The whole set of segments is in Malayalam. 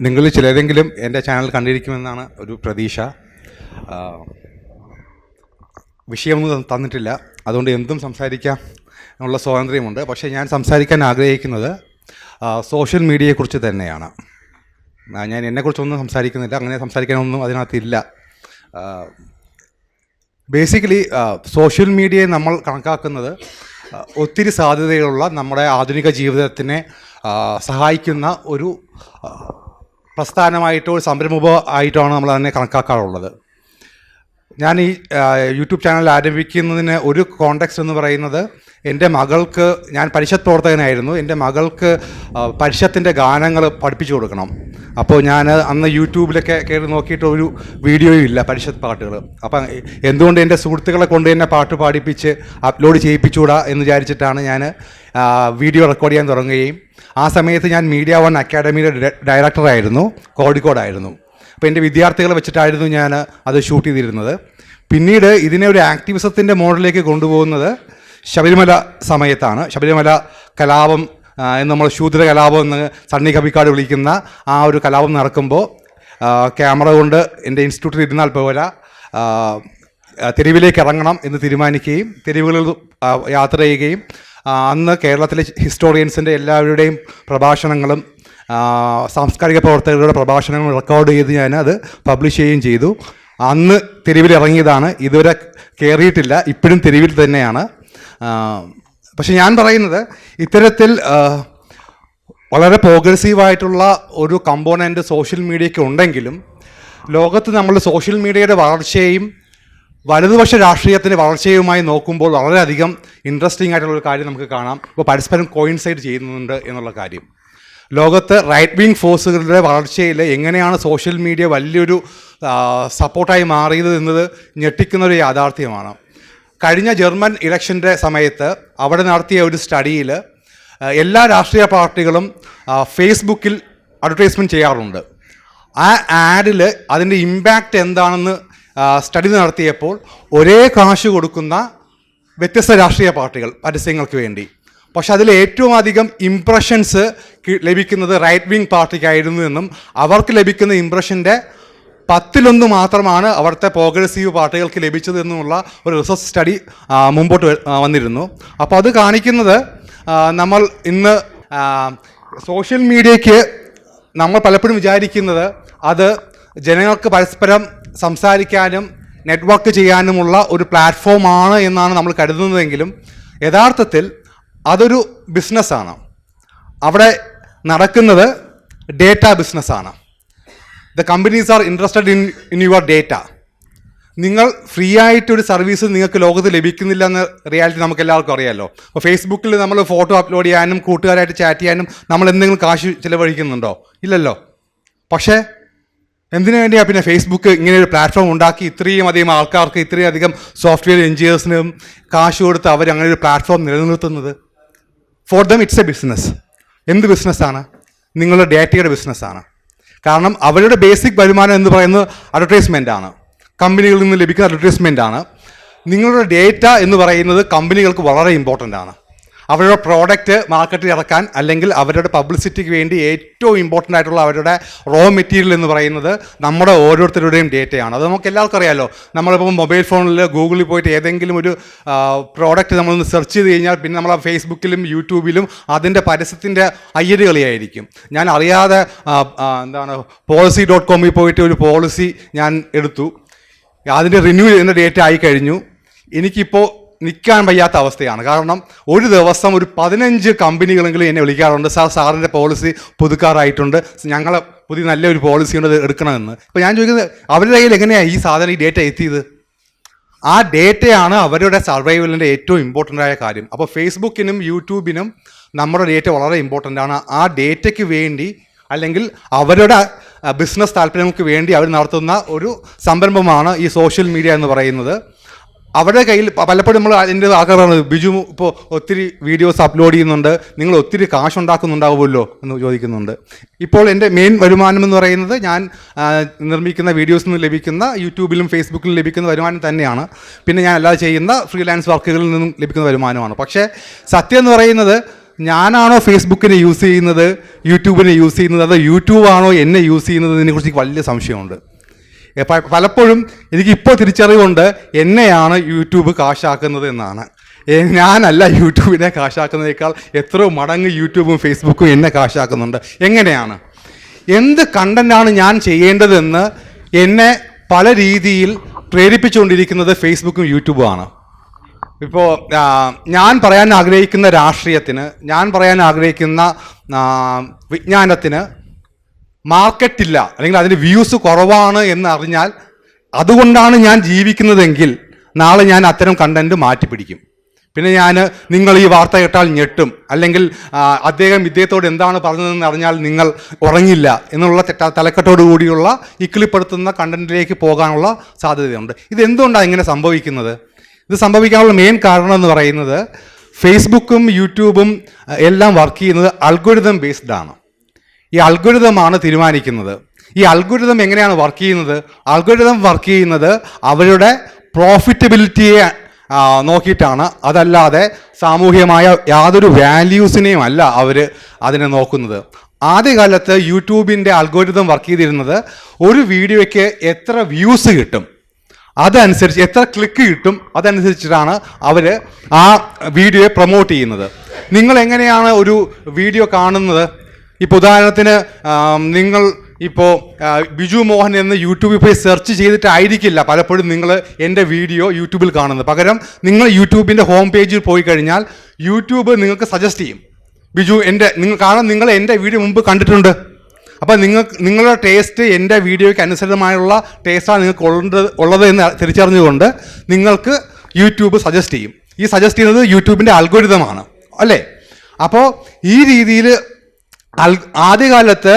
നിങ്ങളിൽ ചിലരെങ്കിലും എന്റെ ചാനൽ കണ്ടിരിക്കുമെന്നാണ് ഒരു പ്രതീക്ഷ. വിഷയമൊന്നും തന്നിട്ടില്ല. അതുകൊണ്ട് എന്തും സംസാരിക്കാം എന്നുള്ള സ്വാതന്ത്ര്യമുണ്ട്. പക്ഷേ ഞാൻ സംസാരിക്കാൻ ആഗ്രഹിക്കുന്നത് സോഷ്യൽ മീഡിയയെക്കുറിച്ച് തന്നെയാണ്. ഞാൻ എന്നെക്കുറിച്ചൊന്നും സംസാരിക്കുന്നില്ല. അങ്ങനെ സംസാരിക്കാനൊന്നും അതിനകത്തില്ല. ബേസിക്കലി സോഷ്യൽ മീഡിയയെ നമ്മൾ കണക്കാക്കുന്നത് ഒത്തിരി സാധ്യതകളുള്ള നമ്മുടെ ആധുനിക ജീവിതത്തിനെ സഹായിക്കുന്ന ഒരു പ്രസ്ഥാനമായിട്ടോ സംരംഭമോ ആയിട്ടാണ് നമ്മൾ അതിനെ കണക്കാക്കാറുള്ളത്. ഞാൻ ഈ യൂട്യൂബ് ചാനൽ ആരംഭിക്കുന്നതിന് ഒരു കോണ്ടെക്സ്റ്റ് എന്ന് പറയുന്നത് എന്റെ മകൾക്ക് ഞാൻ പരിഷത്ത് പ്രവർത്തകനായിരുന്നു എന്റെ മകൾക്ക് പരിഷത്തിന്റെ ഗാനങ്ങൾ പഠിപ്പിച്ചു കൊടുക്കണം. അപ്പോൾ ഞാൻ അന്ന് യൂട്യൂബിലൊക്കെ കയറി നോക്കിയിട്ട് ഒരു വീഡിയോയും ഇല്ല പരിഷത്ത് പാട്ടുകൾ. അപ്പം എന്തുകൊണ്ട് എന്റെ സുഹൃത്തുക്കളെ കൊണ്ട് തന്നെ പാട്ട് പാടിപ്പിച്ച് അപ്ലോഡ് ചെയ്യിപ്പിച്ചുകൂടാ എന്ന് വിചാരിച്ചിട്ടാണ് ഞാൻ വീഡിയോ റെക്കോർഡ് ചെയ്യാൻ തുടങ്ങുകയും ആ സമയത്ത് ഞാൻ മീഡിയ വൺ അക്കാഡമിയുടെ ഡയ- ഡയറക്ടറായിരുന്നു കോഴിക്കോടായിരുന്നു. അപ്പോൾ എന്റെ വിദ്യാർത്ഥികളെ വെച്ചിട്ടായിരുന്നു ഞാൻ അത് ഷൂട്ട് ചെയ്തിരുന്നത്. പിന്നീട് ഇതിനെ ഒരു ആക്ടിവിസത്തിന്റെ മോഡലിലേക്ക് കൊണ്ടുപോകുന്നത് ശബരിമല സമയത്താണ്. ശബരിമല കലാപം എന്ന് നമ്മൾ ശൂദ്ര കലാപം എന്ന് സണ്ണി കബിക്കാട് വിളിക്കുന്ന ആ ഒരു കലാപം നടക്കുമ്പോൾ ക്യാമറ കൊണ്ട് എന്റെ ഇൻസ്റ്റിറ്റ്യൂട്ടിൽ ഇരുന്നാൽ ആ, തെരുവിലേക്ക് ഇറങ്ങണം എന്ന് തീരുമാനിക്കുകയും തെരുവുകളിൽ യാത്ര ചെയ്യുകയും അന്ന് കേരളത്തിലെ ഹിസ്റ്റോറിയൻസിന്റെ എല്ലാവരുടെയും പ്രഭാഷണങ്ങളും സാംസ്കാരിക പ്രവർത്തകരുടെ പ്രഭാഷണങ്ങൾ റെക്കോർഡ് ചെയ്ത് ഞാൻ അത് പബ്ലിഷ് ചെയ്യുകയും ചെയ്തു. അന്ന് തെരുവിലിറങ്ങിയതാണ് ഇതുവരെ കയറിയിട്ടില്ല ഇപ്പോഴും തെരുവിൽ തന്നെയാണ്. പക്ഷേ ഞാൻ പറയുന്നത് ഇത്തരത്തിൽ വളരെ പ്രോഗ്രസീവായിട്ടുള്ള ഒരു കമ്പോണന്റ് സോഷ്യൽ മീഡിയയ്ക്ക് ഉണ്ടെങ്കിലും ലോകത്ത് നമ്മൾ സോഷ്യൽ മീഡിയയുടെ വളർച്ചയും വലതുപക്ഷ രാഷ്ട്രീയത്തിന്റെ വളർച്ചയുമായി നോക്കുമ്പോൾ വളരെയധികം ഇൻട്രസ്റ്റിംഗ് ആയിട്ടുള്ള ഒരു കാര്യം നമുക്ക് കാണാം. ഇപ്പോൾ പരസ്പരം കോയിൻസൈഡ് ചെയ്യുന്നുണ്ട് എന്നുള്ള കാര്യം. ലോകത്ത് റൈറ്റ് വിങ് ഫോഴ്സുകളുടെ വളർച്ചയിൽ എങ്ങനെയാണ് സോഷ്യൽ മീഡിയ വലിയൊരു സപ്പോർട്ടായി മാറിയത് എന്നത് ഞെട്ടിക്കുന്ന ഒരു യാഥാർത്ഥ്യമാണ്. കഴിഞ്ഞ ജർമ്മൻ ഇലക്ഷന്റെ സമയത്ത് അവിടെ നടത്തിയ ഒരു സ്റ്റഡിയിൽ എല്ലാ രാഷ്ട്രീയ പാർട്ടികളും ഫേസ്ബുക്കിൽ അഡ്വർടൈസ്മെന്റ് ചെയ്യാറുണ്ട്. ആ ആഡിൽ അതിന്റെ ഇമ്പാക്റ്റ് എന്താണെന്ന് സ്റ്റഡി നടത്തിയപ്പോൾ ഒരേ കാശ് കൊടുക്കുന്ന വ്യത്യസ്ത രാഷ്ട്രീയ പാർട്ടികൾ പരസ്യങ്ങൾക്ക് വേണ്ടി. പക്ഷെ അതിൽ ഏറ്റവും അധികം ഇംപ്രഷൻസ് ലഭിക്കുന്നത് റൈറ്റ് വിങ് പാർട്ടിക്കായിരുന്നു എന്നും അവർക്ക് ലഭിക്കുന്ന ഇംപ്രഷന്റെ പത്തിലൊന്ന് മാത്രമാണ് അവിടുത്തെ പ്രോഗ്രസീവ് പാർട്ടികൾക്ക് ലഭിച്ചത് എന്നുമുള്ള ഒരു റിസർച്ച് സ്റ്റഡി മുമ്പോട്ട് വന്നിരുന്നു. അപ്പോൾ അത് കാണിക്കുന്നത് നമ്മൾ ഇന്ന് സോഷ്യൽ മീഡിയയ്ക്ക് നമ്മൾ പലപ്പോഴും വിചാരിക്കുന്നത് അത് ജനങ്ങൾക്ക് പരസ്പരം സംസാരിക്കാനും നെറ്റ്വർക്ക് ചെയ്യാനുമുള്ള ഒരു പ്ലാറ്റ്ഫോമാണ് എന്നാണ് നമ്മൾ കരുതുന്നതെങ്കിലും യഥാർത്ഥത്തിൽ അതൊരു ബിസിനസ്സാണ് അവിടെ നടക്കുന്നത് ഡേറ്റ ബിസിനസ്സാണ് the companies are interested in in your data നിങ്ങൾ ഫ്രീ ആയിട്ടൊരു സർവീസ് നിങ്ങൾക്ക് ലോകത്ത് ലഭിക്കുന്നില്ല എന്ന റിയാലിറ്റി നമുക്ക് എല്ലാവർക്കും അറിയാമല്ലോ അപ്പോൾ ഫേസ്ബുക്കിൽ നമ്മൾ ഫോട്ടോ അപ്ലോഡ് ചെയ്യാനും കൂട്ടുകാരായിട്ട് ചാറ്റ് ചെയ്യാനും നമ്മൾ എന്തെങ്കിലും കാശ് ചിലവഴിക്കുന്നുണ്ടോ? ഇല്ലല്ലോ. പക്ഷേ എന്തിനു വേണ്ടിയാണ് പിന്നെ ഫേസ്ബുക്ക് ഇങ്ങനെ ഒരു പ്ലാറ്റ്ഫോം ഉണ്ടാക്കി ഇത്രയും അധികം ആൾക്കാർക്ക് ഇത്രയും അധികം സോഫ്റ്റ്വെയർ എൻജിനീയേഴ്സിനും കാശ് കൊടുത്ത് അവർ അങ്ങനെ ഒരു പ്ലാറ്റ്ഫോം നിലനിർത്തുന്നത്? For them it's a business എന്ത് ബിസിനസ്സാണ് നിങ്ങളുടെ ഡേറ്റയുടെ ബിസിനസ്സാണ് കാരണം അവരുടെ ബേസിക് വരുമാനം എന്ന് പറയുന്നത് അഡ്വർടൈസ്മെന്റ് ആണ്. കമ്പനികളിൽ നിന്ന് ലഭിക്കുന്ന അഡ്വർടൈസ്മെന്റ് ആണ്. നിങ്ങളുടെ ഡേറ്റ എന്ന് പറയുന്നത് കമ്പനികൾക്ക് വളരെ ഇമ്പോർട്ടന്റ് ആണ്. അവരുടെ പ്രോഡക്റ്റ് മാർക്കറ്റിൽ ഇറക്കാൻ അല്ലെങ്കിൽ അവരുടെ പബ്ലിസിറ്റിക്ക് വേണ്ടി ഏറ്റവും ഇമ്പോർട്ടന്റ് ആയിട്ടുള്ള അവരുടെ റോ മെറ്റീരിയൽ എന്ന് പറയുന്നത് നമ്മുടെ ഓരോരുത്തരുടെയും ഡേറ്റയാണ് അത് നമുക്ക് എല്ലാവർക്കും അറിയാമല്ലോ നമ്മളിപ്പോൾ മൊബൈൽ ഫോണിൽ ഗൂഗിളിൽ പോയിട്ട് ഏതെങ്കിലും ഒരു പ്രോഡക്റ്റ് നമ്മളൊന്ന് സെർച്ച് ചെയ്ത് കഴിഞ്ഞാൽ പിന്നെ നമ്മൾ ഫേസ്ബുക്കിലും യൂട്യൂബിലും അതിന്റെ പരസ്യത്തിന്റെ അയ്യര് കളിയായിരിക്കും ഞാൻ അറിയാതെ എന്താണ് പോളിസി ഡോട്ട് കോമിൽ പോയിട്ട് ഒരു പോളിസി ഞാൻ എടുത്തു. അതിന്റെ റിന്യൂ ചെയ്യുന്ന ഡേറ്റ് ആയി കഴിഞ്ഞു. എനിക്കിപ്പോൾ നിൽക്കാൻ വയ്യാത്ത അവസ്ഥയാണ്. കാരണം ഒരു ദിവസം ഒരു പതിനഞ്ച് കമ്പനികളെങ്കിലും എന്നെ വിളിക്കാറുണ്ട്. സാർ സാറിന്റെ പോളിസി പുതുക്കാറായിട്ടുണ്ട്. ഞങ്ങൾ പുതിയ നല്ലൊരു പോളിസി ഉണ്ട് എടുക്കണമെന്ന്. അപ്പോൾ ഞാൻ ചോദിക്കുന്നത് അവരുടെ കയ്യിൽ എങ്ങനെയാണ് ഈ സാധനം ഈ ഡേറ്റ എത്തിയത്? ആ ഡേറ്റയാണ് അവരുടെ സർവൈവലിന്റെ ഏറ്റവും ഇമ്പോർട്ടന്റ് ആയ കാര്യം. അപ്പോൾ ഫേസ്ബുക്കിനും യൂട്യൂബിനും നമ്മുടെ ഡേറ്റ വളരെ ഇമ്പോർട്ടന്റ് ആണ്. ആ ഡേറ്റയ്ക്ക് വേണ്ടി അല്ലെങ്കിൽ അവരുടെ ബിസിനസ് താല്പര്യങ്ങൾക്ക് വേണ്ടി അവർ നടത്തുന്ന ഒരു സംരംഭമാണ് ഈ സോഷ്യൽ മീഡിയ എന്ന് പറയുന്നത്. അവരുടെ കയ്യിൽ പലപ്പോഴും നമ്മൾ അതിന്റെ ആഗ്രഹമാണ്. ബിജു ഇപ്പോൾ ഒത്തിരി വീഡിയോസ് അപ്ലോഡ് ചെയ്യുന്നുണ്ട്. നിങ്ങൾ ഒത്തിരി കാശ് ഉണ്ടാക്കുന്നുണ്ടാവുമല്ലോ എന്ന് ചോദിക്കുന്നുണ്ട്. ഇപ്പോൾ എന്റെ മെയിൻ വരുമാനം എന്ന് പറയുന്നത് ഞാൻ നിർമ്മിക്കുന്ന വീഡിയോസിൽ നിന്ന് ലഭിക്കുന്ന യൂട്യൂബിലും ഫേസ്ബുക്കിലും ലഭിക്കുന്ന വരുമാനം തന്നെയാണ്. പിന്നെ ഞാൻ അല്ലാതെ ചെയ്യുന്ന ഫ്രീലാൻസ് വർക്കുകളിൽ നിന്നും ലഭിക്കുന്ന വരുമാനമാണ്. പക്ഷേ സത്യം എന്ന് പറയുന്നത് ഞാനാണോ ഫേസ്ബുക്കിനെ യൂസ് ചെയ്യുന്നത് യൂട്യൂബിനെ യൂസ് ചെയ്യുന്നത് അതോ യൂട്യൂബാണോ എന്നെ യൂസ് ചെയ്യുന്നത് എന്നതിനെക്കുറിച്ച് വലിയ സംശയമുണ്ട്. പലപ്പോഴും എനിക്ക് ഇപ്പോൾ തിരിച്ചറിവുണ്ട് എന്നെയാണ് യൂട്യൂബ് കാശാക്കുന്നത് എന്നാണ്. ഞാനല്ല യൂട്യൂബിനെ കാശാക്കുന്നതിനേക്കാൾ എത്രയോ മടങ്ങ് യൂട്യൂബും ഫേസ്ബുക്കും എന്നെ കാശാക്കുന്നുണ്ട്. എങ്ങനെയാണ്? എന്ത് കണ്ടന്റാണ് ഞാൻ ചെയ്യേണ്ടതെന്ന് എന്നെ പല രീതിയിൽ പ്രേരിപ്പിച്ചുകൊണ്ടിരിക്കുന്നത് ഫേസ്ബുക്കും യൂട്യൂബും ആണ്. ഇപ്പോൾ ഞാൻ പറയാൻ ആഗ്രഹിക്കുന്ന രാഷ്ട്രീയത്തിന് ഞാൻ പറയാൻ ആഗ്രഹിക്കുന്ന വിജ്ഞാനത്തിന് മാർക്കറ്റില്ല അല്ലെങ്കിൽ അതിന്റെ വ്യൂസ് കുറവാണ് എന്ന് അറിഞ്ഞാൽ അതുകൊണ്ടാണ് ഞാൻ ജീവിക്കുന്നതെങ്കിൽ നാളെ ഞാൻ അത്തരം കണ്ടന്റ് മാറ്റി പിടിക്കും പിന്നെ ഞാൻ നിങ്ങൾ ഈ വാർത്ത കേട്ടാൽ ഞെട്ടും അല്ലെങ്കിൽ അദ്ദേഹം ഇദ്ദേഹത്തോട് എന്താണ് പറഞ്ഞതെന്ന് അറിഞ്ഞാൽ നിങ്ങൾ ഉറങ്ങില്ല എന്നുള്ള തലക്കെട്ടോടു കൂടിയുള്ള ഇക്കിളിപ്പെടുത്തുന്ന കണ്ടന്റിലേക്ക് പോകാനുള്ള സാധ്യതയുണ്ട്. ഇതെന്തുകൊണ്ടാണ് ഇങ്ങനെ സംഭവിക്കുന്നത്? ഇത് സംഭവിക്കാനുള്ള മെയിൻ കാരണം എന്ന് പറയുന്നത് ഫേസ്ബുക്കും യൂട്യൂബും എല്ലാം വർക്ക് ചെയ്യുന്നത് അൽഗോരിതം ബേസ്ഡ് ആണ്. ഈ അൽഗുരുതമാണ് തീരുമാനിക്കുന്നത്. ഈ അൽഗോരിതം എങ്ങനെയാണ് വർക്ക് ചെയ്യുന്നത്? അൽഗോരിതം വർക്ക് ചെയ്യുന്നത് അവരുടെ പ്രോഫിറ്റബിലിറ്റിയെ നോക്കിയിട്ടാണ്. അതല്ലാതെ സാമൂഹ്യമായ യാതൊരു വാല്യൂസിനെയും അല്ല അവർ അതിനെ നോക്കുന്നത്. ആദ്യകാലത്ത് യൂട്യൂബിന്റെ അൽഗോരിതം വർക്ക് ചെയ്തിരുന്നത് ഒരു വീഡിയോയ്ക്ക് എത്ര വ്യൂസ് കിട്ടും അതനുസരിച്ച് എത്ര ക്ലിക്ക് കിട്ടും അതനുസരിച്ചിട്ടാണ് അവർ ആ വീഡിയോയെ പ്രൊമോട്ട് ചെയ്യുന്നത്. നിങ്ങൾ എങ്ങനെയാണ് ഒരു വീഡിയോ കാണുന്നത്? ഇപ്പോൾ ഉദാഹരണത്തിന് നിങ്ങൾ ഇപ്പോൾ ബിജു മോഹൻ എന്ന് യൂട്യൂബിൽ പോയി സെർച്ച് ചെയ്തിട്ടായിരിക്കില്ല പലപ്പോഴും നിങ്ങൾ എന്റെ വീഡിയോ യൂട്യൂബിൽ കാണുന്നത്. പകരം നിങ്ങൾ യൂട്യൂബിന്റെ ഹോം പേജിൽ പോയി കഴിഞ്ഞാൽ യൂട്യൂബ് നിങ്ങൾക്ക് സജസ്റ്റ് ചെയ്യും. ബിജു എന്റെ നിങ്ങൾ കാരണം നിങ്ങൾ എന്റെ വീഡിയോ മുമ്പ് കണ്ടിട്ടുണ്ട്. അപ്പോൾ നിങ്ങൾ നിങ്ങളുടെ ടേസ്റ്റ് എന്റെ വീഡിയോയ്ക്ക് അനുസൃതമായുള്ള ടേസ്റ്റാണ് നിങ്ങൾക്ക് ഉള്ളത് ഉള്ളത് എന്ന് തിരിച്ചറിഞ്ഞുകൊണ്ട് നിങ്ങൾക്ക് യൂട്യൂബ് സജസ്റ്റ് ചെയ്യും. ഈ സജസ്റ്റ് ചെയ്യുന്നത് യൂട്യൂബിന്റെ അൽഗോരിതമാണ് അല്ലേ? അപ്പോൾ ഈ രീതിയിൽ ആദ്യകാലത്ത്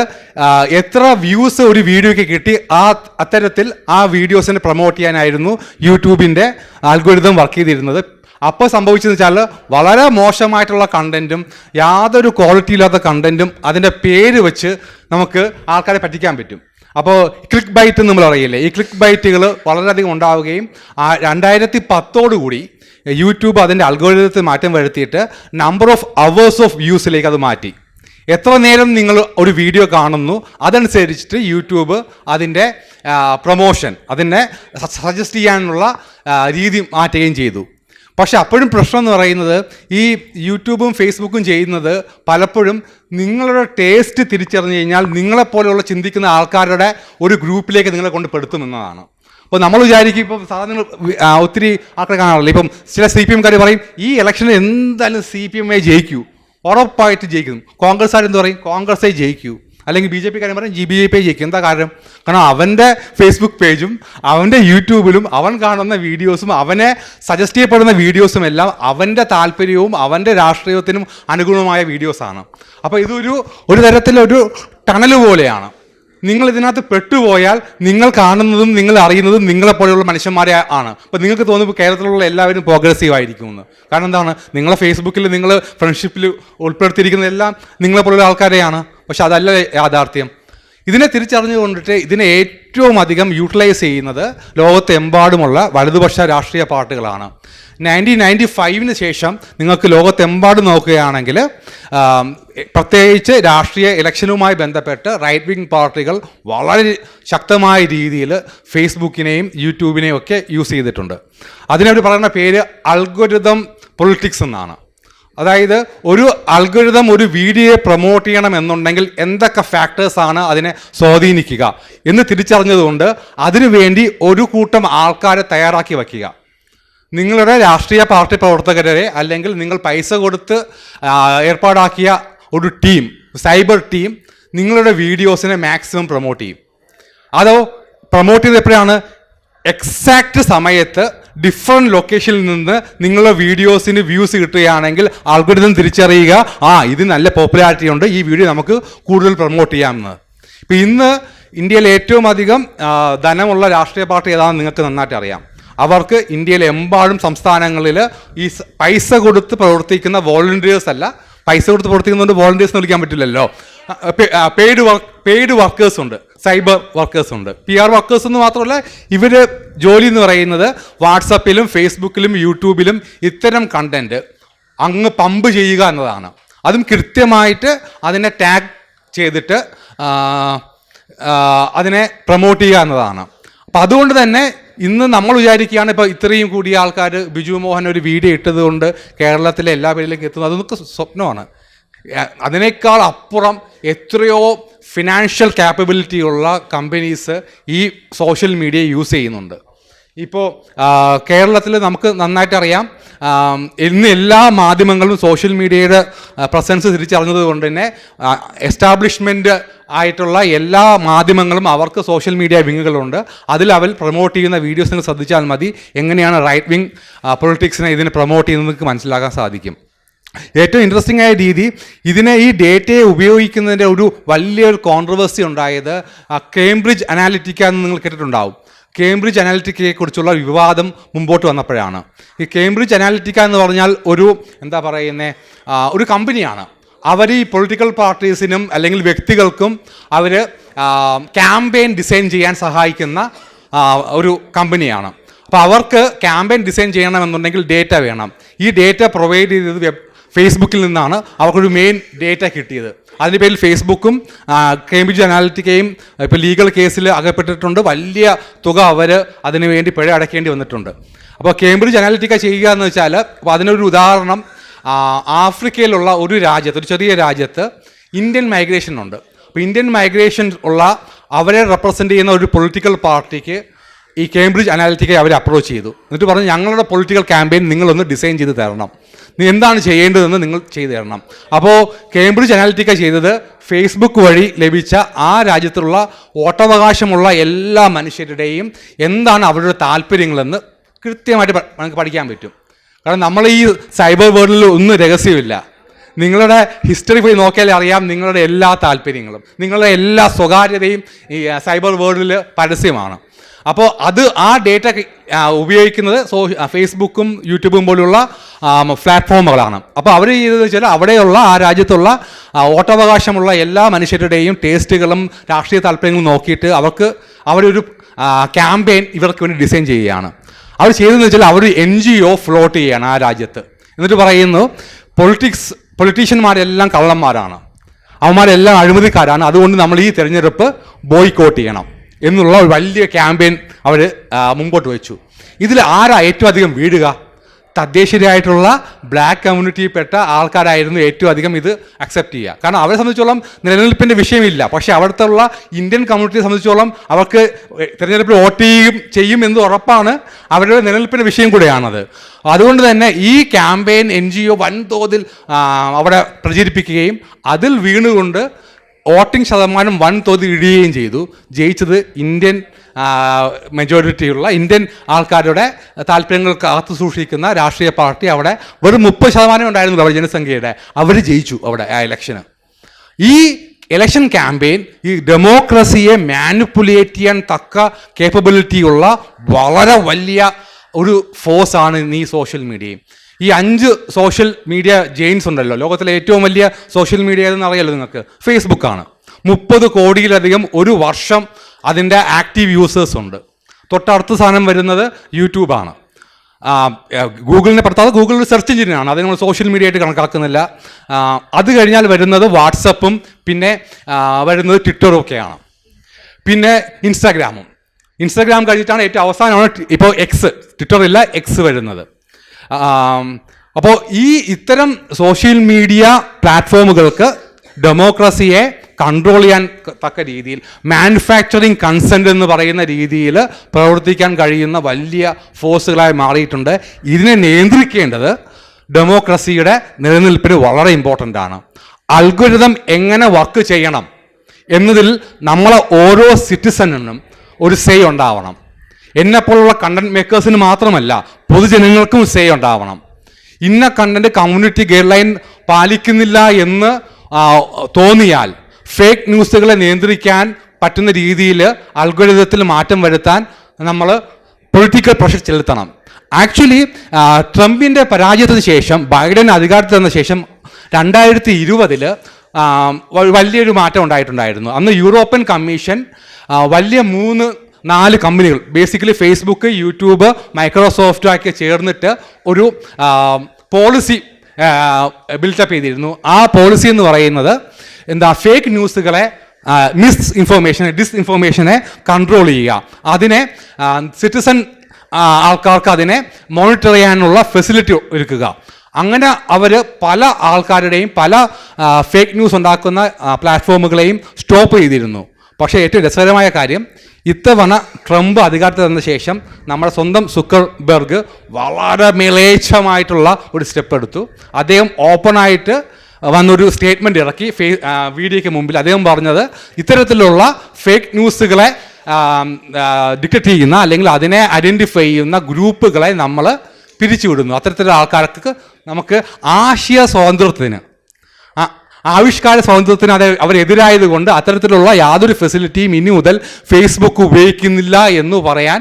എത്ര വ്യൂസ് ഒരു വീഡിയോയ്ക്ക് കിട്ടി ആ അത്തരത്തിൽ ആ വീഡിയോസിനെ പ്രൊമോട്ട് ചെയ്യാനായിരുന്നു യൂട്യൂബിന്റെ അൽഗോരിതം വർക്ക് ചെയ്തിരുന്നത്. അപ്പോൾ സംഭവിച്ചതെന്ന് വെച്ചാൽ വളരെ മോശമായിട്ടുള്ള കണ്ടന്റും യാതൊരു ക്വാളിറ്റി ഇല്ലാത്ത കണ്ടന്റും അതിന്റെ പേര് വെച്ച് നമുക്ക് ആൾക്കാരെ പറ്റിക്കാൻ പറ്റും. അപ്പോൾ ക്ലിക്ക് ബൈറ്റ് നമ്മൾ അറിയില്ലേ? ഈ ക്ലിക്ക് ബൈറ്റുകൾ വളരെയധികം ഉണ്ടാവുകയും ആ രണ്ടായിരത്തി പത്തോടുകൂടി യൂട്യൂബ് അതിന്റെ അൽഗോരിതത്തിൽ മാറ്റം വരുത്തിയിട്ട് നമ്പർ ഓഫ് അവേഴ്സ് ഓഫ് വ്യൂസിലേക്ക് അത് മാറ്റി. എത്ര നേരം നിങ്ങൾ ഒരു വീഡിയോ കാണുന്നു അതനുസരിച്ചിട്ട് യൂട്യൂബ് അതിന്റെ പ്രൊമോഷൻ അതിനെ സജസ്റ്റ് ചെയ്യാനുള്ള രീതി മാറ്റുകയും ചെയ്തു. പക്ഷെ അപ്പോഴും പ്രശ്നം എന്ന് പറയുന്നത് ഈ യൂട്യൂബും ഫേസ്ബുക്കും ചെയ്യുന്നത് പലപ്പോഴും നിങ്ങളുടെ ടേസ്റ്റ് തിരിച്ചറിഞ്ഞു കഴിഞ്ഞാൽ നിങ്ങളെപ്പോലെയുള്ള ചിന്തിക്കുന്ന ആൾക്കാരുടെ ഒരു ഗ്രൂപ്പിലേക്ക് നിങ്ങളെ കൊണ്ട് പെടുത്തുമെന്നതാണ്. അപ്പോൾ നമ്മൾ വിചാരിക്കും ഇപ്പം സാധാരണ ഒത്തിരി ആൾക്കാരെ കാണാറില്ല? ഇപ്പം ചില സി പി എംകാർ പറയും ഈ ഇലക്ഷനിൽ എന്തായാലും സി പി എമ്മേ ജയിക്കൂ. ഉറപ്പായിട്ട് ജയിക്കും കോൺഗ്രസ് ആരെന്ത് പറയും? കോൺഗ്രസ്സേ ജയിക്കൂ. അല്ലെങ്കിൽ ബി ജെ പി കാര്യം പറയും ജി ബി ജെ പി ജയിക്കും. എന്താ കാരണം കാരണം അവന്റെ ഫേസ്ബുക്ക് പേജും അവന്റെ യൂട്യൂബിലും അവൻ കാണുന്ന വീഡിയോസും അവനെ സജസ്റ്റ് ചെയ്യപ്പെടുന്ന വീഡിയോസും എല്ലാം അവന്റെ താല്പര്യവും അവന്റെ രാഷ്ട്രീയത്തിനും അനുഗുണമായ വീഡിയോസാണ് അപ്പോൾ ഇതൊരു ഒരു തരത്തിലൊരു ടണൽ പോലെയാണ്. നിങ്ങൾ ഇതിനകത്ത് പെട്ടുപോയാൽ നിങ്ങൾ കാണുന്നതും നിങ്ങൾ അറിയുന്നതും നിങ്ങളെപ്പോലെയുള്ള മനുഷ്യന്മാരെ ആണ്. അപ്പോൾ നിങ്ങൾക്ക് തോന്നുമ്പോൾ കേരളത്തിലുള്ള എല്ലാവരും പ്രോഗ്രസീവ് ആയിരിക്കും എന്ന് കാരണം എന്താണ്? നിങ്ങളെ ഫേസ്ബുക്കിൽ നിങ്ങൾ ഫ്രണ്ട്ഷിപ്പിൽ ഉൾപ്പെടുത്തിയിരിക്കുന്ന എല്ലാം നിങ്ങളെപ്പോലുള്ള ആൾക്കാരെയാണ്. പക്ഷെ അതല്ല യാഥാർത്ഥ്യം. ഇതിനെ തിരിച്ചറിഞ്ഞുകൊണ്ടിട്ട് ഇതിനെ ഏറ്റവും അധികം യൂട്ടിലൈസ് ചെയ്യുന്നത് ലോകത്തെമ്പാടുമുള്ള വലതുപക്ഷ രാഷ്ട്രീയ പാർട്ടികളാണ്. നയന്റീൻ നയന്റി ഫൈവിന് ശേഷം നിങ്ങൾക്ക് ലോകത്തെമ്പാടും നോക്കുകയാണെങ്കിൽ പ്രത്യേകിച്ച് രാഷ്ട്രീയ ഇലക്ഷനുമായി ബന്ധപ്പെട്ട് റൈറ്റ് വിങ് പാർട്ടികൾ വളരെ ശക്തമായ രീതിയിൽ ഫേസ്ബുക്കിനെയും യൂട്യൂബിനെയും ഒക്കെ യൂസ് ചെയ്തിട്ടുണ്ട്. അതിനവർ പറയുന്ന പേര് അൽഗോരിതം പൊളിറ്റിക്സ് എന്നാണ്. അതായത് ഒരു അൽഗോരിതം ഒരു വീഡിയോയെ പ്രൊമോട്ട് ചെയ്യണം എന്നുണ്ടെങ്കിൽ എന്തൊക്കെ ഫാക്ടേഴ്സാണ് അതിനെ സ്വാധീനിക്കുക എന്ന് തിരിച്ചറിഞ്ഞതുകൊണ്ട് അതിനുവേണ്ടി ഒരു കൂട്ടം ആൾക്കാരെ തയ്യാറാക്കി വയ്ക്കുക. നിങ്ങളുടെ രാഷ്ട്രീയ പാർട്ടി പ്രവർത്തകരെ അല്ലെങ്കിൽ നിങ്ങൾ പൈസ കൊടുത്ത് ഏർപ്പാടാക്കിയ ഒരു ടീം സൈബർ ടീം നിങ്ങളുടെ വീഡിയോസിനെ മാക്സിമം പ്രൊമോട്ട് ചെയ്യും. അതോ പ്രൊമോട്ട് ചെയ്ത് എപ്പോഴാണ്? എക്സാക്റ്റ് സമയത്ത് ഡിഫറെന്റ് ലൊക്കേഷനിൽ നിന്ന് നിങ്ങളുടെ വീഡിയോസിന് വ്യൂസ് കിട്ടുകയാണെങ്കിൽ ആൾഗോരിതം തിരിച്ചറിയുക ആ ഇത് നല്ല പോപ്പുലാരിറ്റി ഉണ്ട് ഈ വീഡിയോ നമുക്ക് കൂടുതൽ പ്രൊമോട്ട് ചെയ്യാമെന്ന്. ഇപ്പം ഇന്ന് ഇന്ത്യയിൽ ഏറ്റവും അധികം ധനമുള്ള രാഷ്ട്രീയ പാർട്ടി ഏതാണെന്ന് നിങ്ങൾക്ക് നന്നായിട്ട് അറിയാം. അവർക്ക് ഇന്ത്യയിലെ എമ്പാടും സംസ്ഥാനങ്ങളിൽ ഈ പൈസ കൊടുത്ത് പ്രവർത്തിക്കുന്ന വോളണ്ടിയേഴ്സ് അല്ല പൈസ കൊടുത്ത് പ്രവർത്തിക്കുന്നതുകൊണ്ട് വോളണ്ടിയേഴ്സ് വിളിക്കാൻ പറ്റില്ലല്ലോ. പെയ്ഡ് വർക്ക് പെയ്ഡ് വർക്കേഴ്സ് ഉണ്ട് സൈബർ വർക്കേഴ്സ് ഉണ്ട്. പി ആർ വർക്കേഴ്സ് എന്ന് മാത്രമല്ല ഇവർ ജോലി എന്ന് പറയുന്നത് വാട്സപ്പിലും ഫേസ്ബുക്കിലും യൂട്യൂബിലും ഇത്തരം കണ്ടന്റ് അങ്ങ് പമ്പ് ചെയ്യുക എന്നതാണ്. അതും കൃത്യമായിട്ട് അതിനെ ടാഗ് ചെയ്തിട്ട് അതിനെ പ്രൊമോട്ട് ചെയ്യുക എന്നതാണ്. അപ്പം അതുകൊണ്ട് തന്നെ ഇന്ന് നമ്മൾ വിചാരിക്കുകയാണ് ഇപ്പോൾ ഇത്രയും കൂടിയ ആൾക്കാർ ബിജു മോഹൻ ഒരു വീഡിയോ ഇട്ടതുകൊണ്ട് കേരളത്തിലെ എല്ലാ പേരിലേക്കും എത്തുന്നത് അതൊക്കെ സ്വപ്നമാണ്. അതിനേക്കാൾ അപ്പുറം എത്രയോ ഫിനാൻഷ്യൽ ക്യാപ്പബിലിറ്റി ഉള്ള കമ്പനീസ് ഈ സോഷ്യൽ മീഡിയ യൂസ് ചെയ്യുന്നുണ്ട്. ഇപ്പോൾ കേരളത്തിൽ നമുക്ക് നന്നായിട്ട് അറിയാം ഇന്ന് എല്ലാ മാധ്യമങ്ങളും സോഷ്യൽ മീഡിയയുടെ പ്രസൻസ് തിരിച്ചറിഞ്ഞത് കൊണ്ട് തന്നെ എസ്റ്റാബ്ലിഷ്മെന്റ് ആയിട്ടുള്ള എല്ലാ മാധ്യമങ്ങളും അവർക്ക് സോഷ്യൽ മീഡിയ വിങ്ങുകളുണ്ട്. അതിൽ അവർ പ്രൊമോട്ട് ചെയ്യുന്ന വീഡിയോസ് നിങ്ങൾ ശ്രദ്ധിച്ചാൽ മതി. എങ്ങനെയാണ് റൈറ്റ് വിങ് പൊളിറ്റിക്സിനെ ഇതിനെ പ്രൊമോട്ട് ചെയ്യുന്നത് നിങ്ങൾക്ക് മനസ്സിലാക്കാൻ സാധിക്കും. ഏറ്റവും ഇൻട്രസ്റ്റിംഗ് ആയ രീതി ഇതിനെ ഈ ഡേറ്റയെ ഉപയോഗിക്കുന്നതിന്റെ ഒരു വലിയൊരു കോൺട്രവേഴ്സി ഉണ്ടായത് കേംബ്രിഡ്ജ് അനാലിറ്റിക്ക എന്ന് നിങ്ങൾ കേട്ടിട്ടുണ്ടാവും. കേംബ്രിഡ്ജ് അനാലിറ്റിക്കയെക്കുറിച്ചുള്ള വിവാദം മുമ്പോട്ട് വന്നപ്പോഴാണ്. ഈ കേംബ്രിഡ്ജ് അനാലിറ്റിക്ക എന്ന് പറഞ്ഞാൽ ഒരു എന്താ പറയുന്നത് ഒരു കമ്പനിയാണ്. അവർ ഈ പൊളിറ്റിക്കൽ പാർട്ടീസിനും അല്ലെങ്കിൽ വ്യക്തികൾക്കും അവർ ക്യാമ്പയിൻ ഡിസൈൻ ചെയ്യാൻ സഹായിക്കുന്ന ഒരു കമ്പനിയാണ്. അപ്പോൾ അവർക്ക് ക്യാമ്പയിൻ ഡിസൈൻ ചെയ്യണമെന്നുണ്ടെങ്കിൽ ഡേറ്റ വേണം. ഈ ഡേറ്റ പ്രൊവൈഡ് ചെയ്തത് വെബ് ഫേസ്ബുക്കിൽ നിന്നാണ്. അവർക്കൊരു മെയിൻ ഡേറ്റ കിട്ടിയത്. അതിന്റെ പേരിൽ ഫേസ്ബുക്കും കേംബ്രിഡ്ജ് അനാലിറ്റിക്കയും ഇപ്പോൾ ലീഗൽ കേസിൽ അകപ്പെട്ടിട്ടുണ്ട്. വലിയ തുക അവർ അതിനുവേണ്ടി പിഴ അടയ്ക്കേണ്ടി വന്നിട്ടുണ്ട്. അപ്പോൾ കേംബ്രിഡ്ജ് അനാലിറ്റിക്ക ചെയ്യുക എന്ന് വെച്ചാൽ അപ്പോൾ അതിനൊരു ഉദാഹരണം ആഫ്രിക്കയിലുള്ള ഒരു രാജ്യത്ത് ഒരു ചെറിയ രാജ്യത്ത് ഇന്ത്യൻ മൈഗ്രേഷൻ ഉണ്ട്. അപ്പോൾ ഇന്ത്യൻ മൈഗ്രേഷൻ ഉള്ള അവരെ റെപ്രസെന്റ് ചെയ്യുന്ന ഒരു പൊളിറ്റിക്കൽ പാർട്ടിക്ക് ഈ കേംബ്രിഡ്ജ് അനാലിറ്റിക്കെ അവർ അപ്രോച്ച് ചെയ്തു. എന്നിട്ട് പറഞ്ഞു ഞങ്ങളുടെ പൊളിറ്റിക്കൽ ക്യാമ്പയിൻ നിങ്ങളൊന്ന് ഡിസൈൻ ചെയ്ത് തരണം. എന്താണ് ചെയ്യേണ്ടതെന്ന് നിങ്ങൾ ചെയ്തു തരണം. അപ്പോൾ കേംബ്രിഡ്ജ് അനാലിറ്റിക്ക ചെയ്തത് ഫേസ്ബുക്ക് വഴി ലഭിച്ച ആ രാജ്യത്തുള്ള വോട്ടവകാശമുള്ള എല്ലാ മനുഷ്യരുടെയും എന്താണ് അവരുടെ താല്പര്യങ്ങളെന്ന് കൃത്യമായിട്ട് നമുക്ക് പഠിക്കാൻ പറ്റും. കാരണം നമ്മൾ ഈ സൈബർ വേൾഡിൽ ഒന്നും രഹസ്യമില്ല. നിങ്ങളുടെ ഹിസ്റ്ററി പോയി നോക്കിയാൽ അറിയാം നിങ്ങളുടെ എല്ലാ താല്പര്യങ്ങളും. നിങ്ങളുടെ എല്ലാ സ്വകാര്യതയും ഈ സൈബർ വേൾഡിൽ പരസ്യമാണ്. അപ്പോൾ അത് ആ ഡേറ്റ ഉപയോഗിക്കുന്നത് സോ ഫേസ്ബുക്കും യൂട്യൂബും പോലുള്ള പ്ലാറ്റ്ഫോമുകളാണ് അപ്പോൾ അവർ ചെയ്തതെന്ന് വെച്ചാൽ അവിടെയുള്ള ആ രാജ്യത്തുള്ള ഓട്ടവകാശമുള്ള എല്ലാ മനുഷ്യരുടെയും ടേസ്റ്റുകളും രാഷ്ട്രീയ താല്പര്യങ്ങളും നോക്കിയിട്ട് അവർക്ക് അവരൊരു ക്യാമ്പയിൻ ഇവർക്ക് വേണ്ടി ഡിസൈൻ ചെയ്യുകയാണ്. അവർ ചെയ്തതെന്ന് വെച്ചാൽ അവർ എൻ ജി ഒ ഫ്ലോട്ട് ചെയ്യുകയാണ് ആ രാജ്യത്ത്. എന്നിട്ട് പറയുന്നു പൊളിറ്റിക്സ് പൊളിറ്റീഷ്യന്മാരെല്ലാം കള്ളന്മാരാണ്. അവന്മാരെല്ലാം അഴിമതിക്കാരാണ്. അതുകൊണ്ട് നമ്മൾ ഈ തിരഞ്ഞെടുപ്പ് ബോയ്ക്കോട്ട് ചെയ്യണം. എന്നുള്ള ഒരു വലിയ ക്യാമ്പയിൻ അവർ മുമ്പോട്ട് വെച്ചു. ഇതിൽ ആരാ ഏറ്റവും അധികം വീഴുക? തദ്ദേശീയരായിട്ടുള്ള ബ്ലാക്ക് കമ്മ്യൂണിറ്റിയിൽപ്പെട്ട ആൾക്കാരായിരുന്നു ഏറ്റവും അധികം ഇത് അക്സെപ്റ്റ് ചെയ്യുക. കാരണം അവരെ സംബന്ധിച്ചോളം നിലനിൽപ്പിന്റെ വിഷയമില്ല. പക്ഷേ അവിടുത്തെ ഉള്ള ഇന്ത്യൻ കമ്മ്യൂണിറ്റിയെ സംബന്ധിച്ചോളം അവർക്ക് തിരഞ്ഞെടുപ്പിൽ വോട്ട് ചെയ്യും ചെയ്യും എന്ന് ഉറപ്പാണ് അവരുടെ നിലനിൽപ്പിന്റെ വിഷയം കൂടെയാണത്. അതുകൊണ്ട് തന്നെ ഈ ക്യാമ്പയിൻ എൻ ജി ഒ വൻതോതിൽ അവിടെ പ്രചരിപ്പിക്കുകയും അതിൽ വീണുകൊണ്ട് വോട്ടിംഗ് ശതമാനം വൻതോതിൽ ഇടുകയും ചെയ്തു. ജയിച്ചത് ഇന്ത്യൻ മെജോറിറ്റിയുള്ള ഇന്ത്യൻ ആൾക്കാരുടെ താല്പര്യങ്ങൾ കാത്തു സൂക്ഷിക്കുന്ന രാഷ്ട്രീയ പാർട്ടി അവിടെ വെറും മുപ്പത് ശതമാനം ഉണ്ടായിരുന്നു അവിടെ ജനസംഖ്യയുടെ. അവർ ജയിച്ചു അവിടെ ആ ഇലക്ഷന് ഈ ഇലക്ഷൻ ക്യാമ്പയിൻ ഈ ഡെമോക്രസിയെ മാനിപ്പുലേറ്റ് ചെയ്യാൻ തക്ക കേപ്പബിലിറ്റിയുള്ള വളരെ വലിയ ഒരു ഫോഴ്സാണ് ഇന്ന് ഈ സോഷ്യൽ മീഡിയയും ഈ അഞ്ച് സോഷ്യൽ മീഡിയ ജെയിൻസ് ഉണ്ടല്ലോ. ലോകത്തിലെ ഏറ്റവും വലിയ സോഷ്യൽ മീഡിയ എന്ന് അറിയാലോ നിങ്ങൾക്ക്? ഫേസ്ബുക്കാണ് മുപ്പത് കോടിയിലധികം ഒരു വർഷം അതിന്റെ ആക്റ്റീവ് യൂസേഴ്സ് ഉണ്ട്. തൊട്ടടുത്ത സാധനം വരുന്നത് യൂട്യൂബാണ് ഗൂഗിളിനെ പുറത്താതെ ഗൂഗിൾ ഒരു സെർച്ച് എഞ്ചിനാണ് അത് നമ്മൾ സോഷ്യൽ മീഡിയ ആയിട്ട് കണക്കാക്കുന്നില്ല. അത് കഴിഞ്ഞാൽ വരുന്നത് വാട്സപ്പും പിന്നെ വരുന്നത് ട്വിറ്ററും ഒക്കെയാണ്. പിന്നെ ഇൻസ്റ്റാഗ്രാമും ഇൻസ്റ്റാഗ്രാം കഴിഞ്ഞിട്ടാണ് ഏറ്റവും അവസാനമാണ് ഇപ്പോൾ എക്സ് ട്വിറ്ററില്ല എക്സ് വരുന്നത്. അപ്പോൾ ഈ ഇത്തരം സോഷ്യൽ മീഡിയ പ്ലാറ്റ്ഫോമുകൾക്ക് ഡെമോക്രസിയെ കൺട്രോൾ ചെയ്യാൻ തക്ക രീതിയിൽ മാനുഫാക്ചറിങ് കൺസെന്റ് എന്ന് പറയുന്ന രീതിയിൽ പ്രവർത്തിക്കാൻ കഴിയുന്ന വലിയ ഫോഴ്സുകളായി മാറിയിട്ടുണ്ട്. ഇതിനെ നിയന്ത്രിക്കേണ്ടത് ഡെമോക്രസിയുടെ നിലനിൽപ്പിന് വളരെ ഇമ്പോർട്ടന്റ് ആണ്. അൽഗുരിതം എങ്ങനെ വർക്ക് ചെയ്യണം എന്നതിൽ നമ്മളെ ഓരോ സിറ്റിസണിനും ഒരു സേ ഉണ്ടാവണം. എന്നെപ്പോലുള്ള കണ്ടന്റ് മേക്കേഴ്സിന് മാത്രമല്ല പൊതുജനങ്ങൾക്കും സേ ഉണ്ടാവണം. ഇന്ന കണ്ടന്റ് കമ്മ്യൂണിറ്റി ഗൈഡ് ലൈൻ പാലിക്കുന്നില്ല എന്ന് തോന്നിയാൽ ഫേക്ക് ന്യൂസുകളെ നിയന്ത്രിക്കാൻ പറ്റുന്ന രീതിയിൽ അൽഗോരിതത്തിൽ മാറ്റം വരുത്താൻ നമ്മൾ പൊളിറ്റിക്കൽ പ്രഷർ ചെലുത്തണം. ആക്ച്വലി ട്രംപിന്റെ പരാജയത്തിന് ശേഷം ബൈഡൻ അധികാരത്തിൽ വന്ന ശേഷം രണ്ടായിരത്തി ഇരുപതിൽ വലിയൊരു മാറ്റം ഉണ്ടായിട്ടുണ്ടായിരുന്നു. അന്ന് യൂറോപ്യൻ കമ്മീഷൻ വലിയ മൂന്ന് നാല് കമ്പനികൾ ബേസിക്കലി ഫേസ്ബുക്ക് യൂട്യൂബ് മൈക്രോസോഫ്റ്റ് ഒക്കെ ചേർന്നിട്ട് ഒരു പോളിസി ബിൽഡപ്പ് ചെയ്തിരുന്നു. ആ പോളിസി എന്ന് പറയുന്നത് എന്താ ഫേക്ക് ന്യൂസുകളെ മിസ് ഇൻഫോർമേഷനെ ഡിസ് ഇൻഫോർമേഷനെ കൺട്രോൾ ചെയ്യുക. അതിനെ സിറ്റിസൺ ആൾക്കാർക്ക് അതിനെ മോണിറ്റർ ചെയ്യാനുള്ള ഫെസിലിറ്റി ഒരുക്കുക. അങ്ങനെ അവർ പല ആൾക്കാരുടെയും പല ഫേക്ക് ന്യൂസ് ഉണ്ടാക്കുന്ന പ്ലാറ്റ്ഫോമുകളെയും സ്റ്റോപ്പ് ചെയ്തിരുന്നു. പക്ഷേ ഏറ്റവും രസകരമായ കാര്യം ഇത്തവണ ട്രംപ് അധികാരത്തിൽ വന്ന ശേഷം നമ്മുടെ സ്വന്തം സുക്കർബർഗ് വളരെ മിളേച്ഛമായിട്ടുള്ള ഒരു സ്റ്റെപ്പ് എടുത്തു. അദ്ദേഹം ഓപ്പണായിട്ട് വന്നൊരു സ്റ്റേറ്റ്മെന്റ് ഇറക്കി. ഫേ വീഡിയോയ്ക്ക് മുമ്പിൽ അദ്ദേഹം പറഞ്ഞത് ഇത്തരത്തിലുള്ള ഫേക്ക് ന്യൂസുകളെ ഡിറ്റക്ട് ചെയ്യുന്ന അല്ലെങ്കിൽ അതിനെ ഐഡന്റിഫൈ ചെയ്യുന്ന ഗ്രൂപ്പുകളെ നമ്മൾ പിരിച്ചുവിടുന്നു. അത്തരത്തിലുള്ള ആൾക്കാർക്ക് നമുക്ക് ആശയ സ്വാതന്ത്ര്യത്തിന് ആവിഷ്കാര സ്വാതന്ത്ര്യത്തിന് അത് അവരെതിരായത് കൊണ്ട് അത്തരത്തിലുള്ള യാതൊരു ഫെസിലിറ്റിയും ഇനി മുതൽ ഫേസ്ബുക്ക് ഉപയോഗിക്കുന്നില്ല എന്ന് പറയാൻ